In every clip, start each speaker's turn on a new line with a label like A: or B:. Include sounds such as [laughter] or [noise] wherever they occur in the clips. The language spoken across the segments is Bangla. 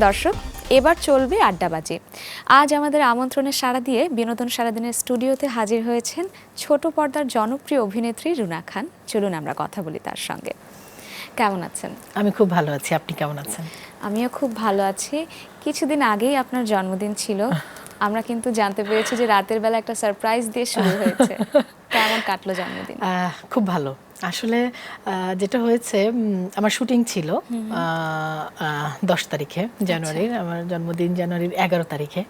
A: দর্শক এবার চলবে আড্ডাবাজি আজ আমাদের আমন্ত্রণে সাড়া দিয়ে বিনোদন সারাদিনের স্টুডিওতে হাজির হয়েছেন ছোট পর্দার জনপ্রিয় অভিনেত্রী রুনা খান। চলুন আমরা কথা বলি তার সঙ্গে। কেমন আছেন?
B: আমি খুব ভালো আছি। আপনি কেমন আছেন?
A: আমিও খুব ভালো আছি। কিছুদিন আগেই আপনার জন্মদিন ছিল। আমরা কিন্তু জানতে পেরেছি যে রাতের বেলা একটা সারপ্রাইজ দিয়ে শুরু হয়েছে। কেমন কাটলো জন্মদিন?
B: আহ, খুব ভালো। আসলে যেটা হয়েছে আমার শুটিং ছিল দশ তারিখে জানুয়ারির আমার জন্মদিন জানুয়ারির এগারো তারিখে।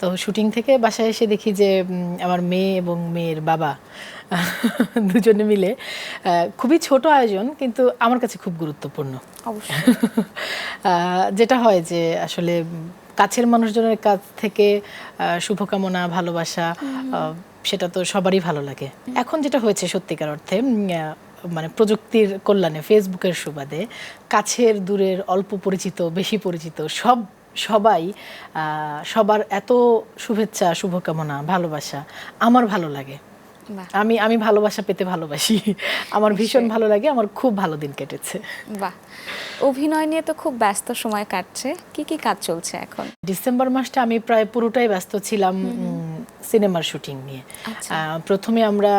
B: তো শুটিং থেকে বাসায় এসে দেখি যে আমার মেয়ে এবং মেয়ের বাবা [laughs] দুজনে মিলে খুবই ছোট আয়োজন কিন্তু আমার কাছে খুব গুরুত্বপূর্ণ।
A: অবশ্যই। [laughs]
B: যেটা হয় যে আসলে কাছের মানুষজনের কাছ থেকে শুভকামনা ভালোবাসা সেটা তো সবারই ভালো লাগে। এখন যেটা হয়েছে সত্যিকার অর্থে মানে প্রযুক্তির কল্যাণে ফেসবুকের সুবাদে কাছের দূরের অল্প পরিচিত বেশি পরিচিত সব সবাই সবার এত শুভেচ্ছা শুভকামনা ভালোবাসা আমার ভালো লাগে। আমি আমি ভালোবাসা পেতে ভালোবাসি। আমার ভীষণ ভালো লাগে আমার খুব ভালো দিন কেটেছে।
A: বাহ। অভিনয় নিয়ে তো খুব ব্যস্ত সময় কাটছে। কি কি কাজ চলছে এখন?
B: ডিসেম্বর মাসটা আমি প্রায় পুরোটাই ব্যস্ত ছিলাম সিনেমার শুটিং নিয়ে।
A: আচ্ছা।
B: প্রথমে আমরা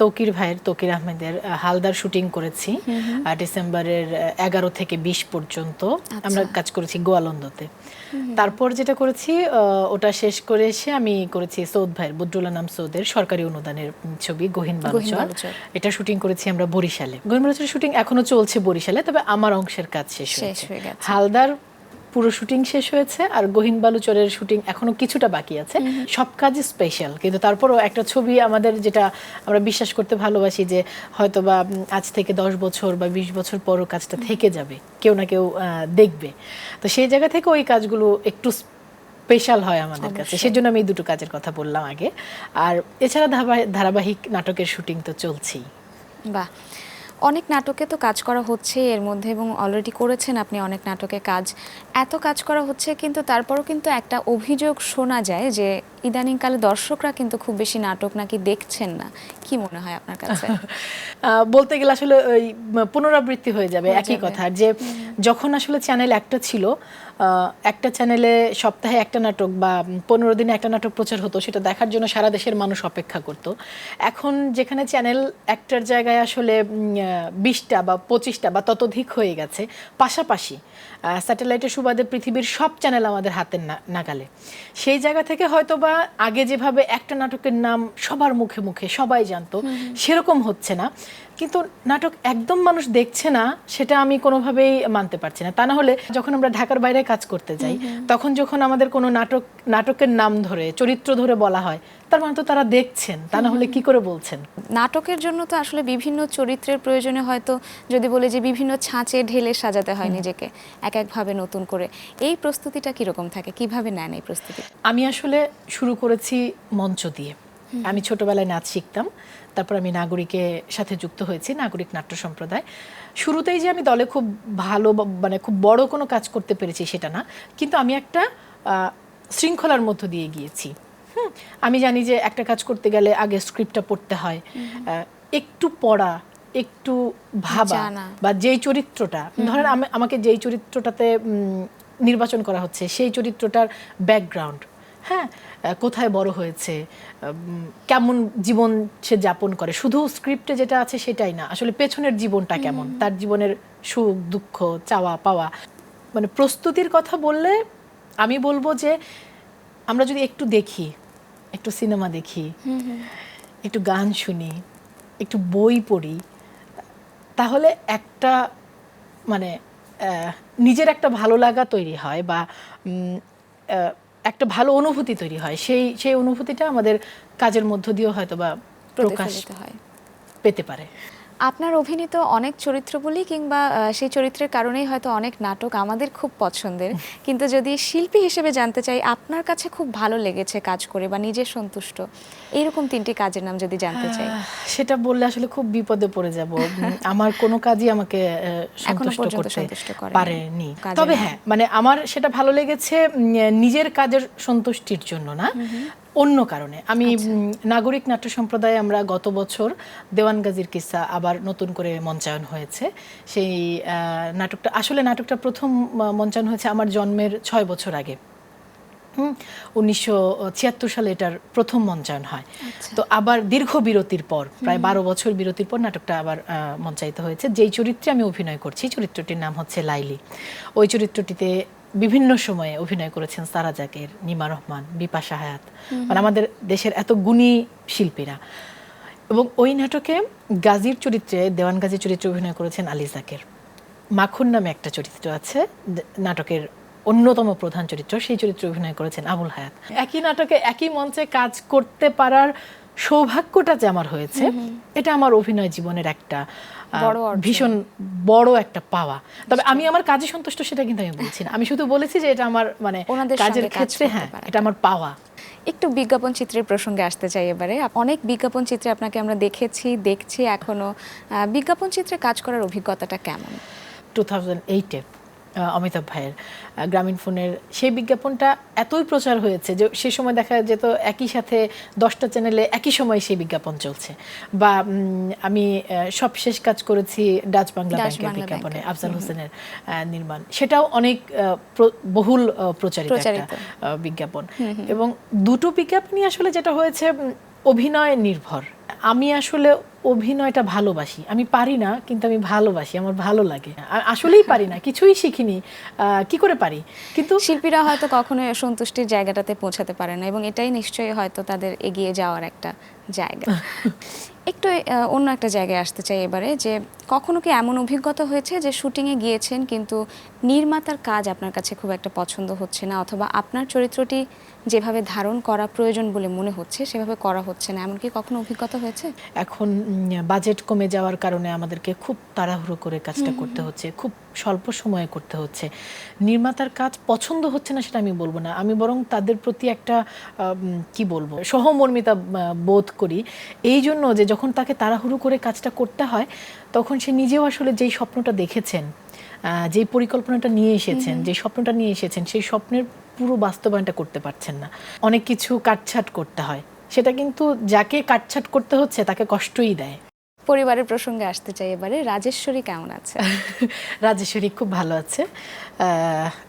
B: তৌকির ভাইয়ের তৌকির আহমেদের হালদার শুটিং করেছি ডিসেম্বরের এগারো থেকে বিশ পর্যন্ত
A: আচ্ছা।
B: আমরা কাজ করেছি গোয়ালন্দতে। তারপর যেটা করেছি ওটা শেষ করে এসে আমি করেছি সৌদ ভাইয়ের বুদ্রুল্লাহ নাম সৌদের সরকারি অনুদানের ছবি গহিন বালুচর। এটা শুটিং করেছি আমরা বরিশালে। গহিন বালুচরের শুটিং এখনও চলছে বরিশালে তবে আমার অংশের কাজ শেষ
A: শেষ
B: হয়েছে। হালদার পুরো শুটিং শেষ হয়েছে আর গহিন বালুচরের শুটিং এখনও কিছুটা বাকি আছে। সব কাজই স্পেশাল কিন্তু তারপরও একটা ছবি আমাদের যেটা আমরা বিশ্বাস করতে ভালোবাসি যে হয়তো বা আজ থেকে দশ বছর বা বিশ বছর পরও কাজটা থেকে যাবে কেউ না কেউ দেখবে। তো সেই জায়গা থেকে ওই কাজগুলো একটু স্পেশাল হয় আমাদের কাছে। সেজন্য আমি এই দুটো কাজের কথা বললাম আগে। আর এছাড়া ধারাবাহিক ধারাবাহিক নাটকের শুটিং তো চলছেই।
A: বাহ! অনেক নাটকে তো কাজ করা হচ্ছে এর মধ্যে এবং অলরেডি করেছেন আপনি অনেক নাটকে কাজ। এত কাজ করা হচ্ছে কিন্তু তারপরও কিন্তু একটা অভিযোগ শোনা যায় যে ইদানিংকালে দর্শকরা কিন্তু খুব বেশি নাটক নাকি দেখছেন না। কি মনে হয় আপনার কাছে? [laughs]
B: বলতে গেলে আসলে ওই পুনরাবৃত্তি হয়ে যাবে একই। কথা। যে যখন আসলে চ্যানেল একটা ছিল একটা চ্যানেলে সপ্তাহে একটা নাটক বা পনেরো দিনে একটা নাটক প্রচার হতো সেটা দেখার জন্য সারা দেশের মানুষ অপেক্ষা করত। এখন যেখানে চ্যানেল একটার জায়গায় আসলে বিশটা বা পঁচিশটা বা ততোধিক হয়ে গেছে পাশাপাশি স্যাটেলাইটের সুবাদে পৃথিবীর সব চ্যানেল আমাদের হাতের না- নাগালে। সেই জায়গা থেকে হয়তো বা আগে যেভাবে একটা নাটকের নাম সবার মুখে মুখে সবাই জানতো সেরকম হচ্ছে না। কিন্তু নাটক একদম মানুষ দেখছে না সেটা আমি কোনোভাবেই মানতে পারছি না। তা না হলে যখন আমরা ঢাকার বাইরে কাজ করতে যাই তখন যখন আমাদের কোনো নাটক নাটকের নাম ধরে চরিত্র ধরে বলা হয় তার মানে তো তারা দেখছেন তা না হলে কি করে বলছেন?
A: নাটকের জন্য তো আসলে বিভিন্ন চরিত্রের প্রয়োজনে হয়তো যদি বলে যে বিভিন্ন ছাঁচে ঢেলে সাজাতে হয় নিজেকে এক একভাবে নতুন করে। এই প্রস্তুতিটা কীরকম থাকে? কীভাবে নেন এই প্রস্তুতি?
B: আমি আসলে শুরু করেছি মঞ্চ দিয়ে। আমি ছোটবেলায় নাচ শিখতাম তারপর আমি নাগরিকের সাথে যুক্ত হয়েছি নাগরিক নাট্য সম্প্রদায়। শুরুতেই যে আমি দলে খুব ভালো মানে খুব বড় কোনো কাজ করতে পেরেছি সেটা না কিন্তু আমি একটা আহ, শৃঙ্খলার মধ্য দিয়ে গিয়েছি। হুম, আমি জানি যে একটা কাজ করতে গেলে আগে স্ক্রিপ্টটা পড়তে হয় আহ, একটু পড়া একটু ভাবা বা যেই চরিত্রটা ধরেন আমি আমাকে যেই চরিত্রটাতে উম, নির্বাচন করা হচ্ছে সেই চরিত্রটার ব্যাকগ্রাউন্ড হ্যাঁ কোথায় বড় হয়েছে কেমন জীবন সে যাপন করে। শুধু স্ক্রিপ্টে যেটা আছে সেটাই না আসলে পেছনের জীবনটা কেমন তার জীবনের সুখ দুঃখ চাওয়া পাওয়া। মানে প্রস্তুতির কথা বললে আমি বলব যে আমরা যদি একটু দেখি একটু সিনেমা দেখি একটু গান শুনি একটু বই পড়ি তাহলে একটা মানে নিজের একটা ভালো লাগা তৈরি হয় বা একটা ভালো অনুভূতি তৈরি হয়। সেই সেই অনুভূতিটা আমাদের কাজের মধ্য দিয়েও হয়তো বা প্রকাশ
A: হয়।
B: পেতে পারে।
A: আপনার অভিনীত অনেক চরিত্র বলি কিংবা সেই চরিত্রের কারণেই হয়তো অনেক নাটক আমাদের খুব পছন্দের। কিন্তু যদি শিল্পী হিসেবে জানতে চাই আপনার কাছে খুব ভালো লেগেছে কাজ করে বা নিজে সন্তুষ্ট। এইরকম তিনটি কাজের নাম যদি জানতে চাই।
B: সেটা বললে আসলে খুব বিপদে পড়ে যাব। আমার কোনো কাজই আমাকে সন্তুষ্ট করতে পারেনি। তবে হ্যাঁ মানে আমার সেটা ভালো লেগেছে নিজের কাজের সন্তুষ্টির জন্য না। অন্য কারণে। আমি নাগরিক নাট্য সম্প্রদায়ে আমরা গত বছর দেওয়ান গাজীর কিসা আবার নতুন করে মঞ্চায়ন হয়েছে। সেই নাটকটা আসলে নাটকটা প্রথম মঞ্চায়ন হয়েছে আমার জন্মের ছয় বছর আগে। উনিশশো ছিয়াত্তর সালে এটার প্রথম মঞ্চায়ন হয়। তো আবার দীর্ঘ বিরতির পর প্রায় বারো বছর বিরতির পর নাটকটা আবার মঞ্চায়িত হয়েছে। যেই চরিত্রে আমি অভিনয় করছি চরিত্রটির নাম হচ্ছে লাইলি। ওই চরিত্রটিতে বিভিন্ন সময়ে অভিনয় করেছেন সারা জাকের নিমা রহমান বিপাশা হায়াত মানে আমাদের দেশের এত গুণী শিল্পীরা। এবং ওই নাটকে গাজীর চরিত্রে দেওয়ান গাজীর চরিত্রে অভিনয় করেছেন আলী জাকের। মাখুন নামে একটা চরিত্র আছে নাটকের অন্যতম প্রধান চরিত্র সেই চরিত্রে অভিনয় করেছেন আবুল হায়াত। একই নাটকে একই মঞ্চে কাজ করতে পারার সৌভাগ্যটা যে আমার হয়েছে এটা আমার অভিনয় জীবনের একটা। ভীষণ বড় একটা পাওয়া। তবে আমি আমার কাজে সন্তুষ্ট সেটা কিন্তু আমি বলছি না। আমি শুধু বলেছি যে এটা আমার মানে কাজের ক্ষেত্রে হ্যাঁ এটা আমার পাওয়া।
A: একটু বিজ্ঞাপন চিত্রের প্রসঙ্গে আসতে চাই এবারে। অনেক বিজ্ঞাপন চিত্রে আপনাকে আমরা দেখেছি দেখছি এখনও। বিজ্ঞাপন চিত্রে কাজ করার অভিজ্ঞতাটা কেমন?
B: টু থাউজেন্ড এইটে অমিতাভ ভাইয়ের। গ্রামীণ ফোনের সেই বিজ্ঞাপনটা এতই প্রচার হয়েছে যে সে সময় দেখা যেত একই সাথে দশটা চ্যানেলে একই সময় সেই বিজ্ঞাপন চলছে। বা আমি আহ, সবশেষ কাজ করেছি ডাচ বাংলা ব্যাংকের বিজ্ঞাপনে আফজাল হোসেনের নির্মাণ। সেটাও অনেক বহুল প্রচারিত একটা বিজ্ঞাপন। এবং দুটো বিজ্ঞাপনই আসলে যেটা হয়েছে অভিনয় নির্ভর। আমি আসলে অভিনয়টা ভালোবাসি। আমি পারি না, কিন্তু আমি ভালোবাসি, আমার ভালো লাগে। আসলেই পারি না, কিছুই শিখিনি কি করে পারি? কিন্তু
A: শিল্পীরা হয়তো কখনোই সন্তুষ্টির জায়গাটাতে পৌঁছাতে পারে না, এবং এটাই নিশ্চয়ই হয়তো তাদের এগিয়ে যাওয়ার একটা জায়গা। একটু অন্য একটা জায়গায় আসতে চাই এবারে যে কখনো কি এমন অভিজ্ঞতা হয়েছে যে শুটিংয়ে গিয়েছেন কিন্তু নির্মাতার কাজ আপনার কাছে খুব একটা পছন্দ হচ্ছে না অথবা আপনার চরিত্রটি যেভাবে ধারণ করা প্রয়োজন বলে মনে হচ্ছে সেভাবে করা হচ্ছে না? এমনকি কখনো অভিজ্ঞতা হয়েছে?
B: এখন বাজেট কমে যাওয়ার কারণে আমাদেরকে খুব তাড়াহুড়ো করে কাজটা করতে হচ্ছে। খুব স্বল্প সময়ে করতে হচ্ছে। নির্মাতার কাজ পছন্দ হচ্ছে না সেটা আমি বলব না। আমি বরং তাদের প্রতি একটা কি বলব সহমর্মিতা বোধ করি। এই জন্য যে যখন তাকে তাড়াহুড়ো করে কাজটা করতে হয় তখন সে নিজেও আসলে যেই স্বপ্নটা দেখেছেন যেই পরিকল্পনাটা নিয়ে এসেছেন যে স্বপ্নটা নিয়ে এসেছেন সেই স্বপ্নের পুরো বাস্তবায়নটা করতে পারছেন না। অনেক কিছু কাটছাট করতে হয়। সেটা কিন্তু যাকে কাটছাট করতে হচ্ছে তাকে কষ্টই দেয়।
A: পরিবারের প্রসঙ্গে আসতে চাই এবারে। রাজেশ্বরী কেমন আছে? [laughs]
B: রাজেশ্বরী খুব ভালো আছে।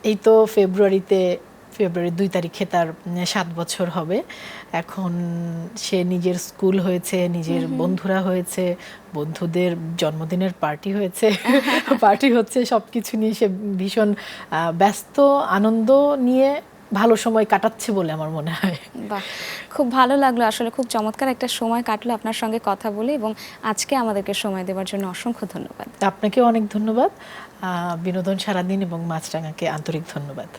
B: এই তো ফেব্রুয়ারিতে ফেব্রুয়ারির দুই তারিখে তার সাত বছর হবে। এখন সে নিজের স্কুল হয়েছে নিজের বন্ধুরা হয়েছে বন্ধুদের জন্মদিনের পার্টি হয়েছে। [laughs] পার্টি হচ্ছে সব কিছু নিয়ে সে ভীষণ ব্যস্ত আনন্দ নিয়ে ভালো সময় কাটাচ্ছে বলে আমার মনে হয়।
A: বাহ খুব ভালো লাগল। আসলে খুব চমৎকার একটা সময় কাটলো আপনার সঙ্গে কথা বলে এবং আজকে আমাদেরকে সময় দেওয়ার জন্য অসংখ্য ধন্যবাদ।
B: আপনাকে অনেক ধন্যবাদ। বিনোদন সারাদিন এবং মাছরাঙাকে আন্তরিক ধন্যবাদ।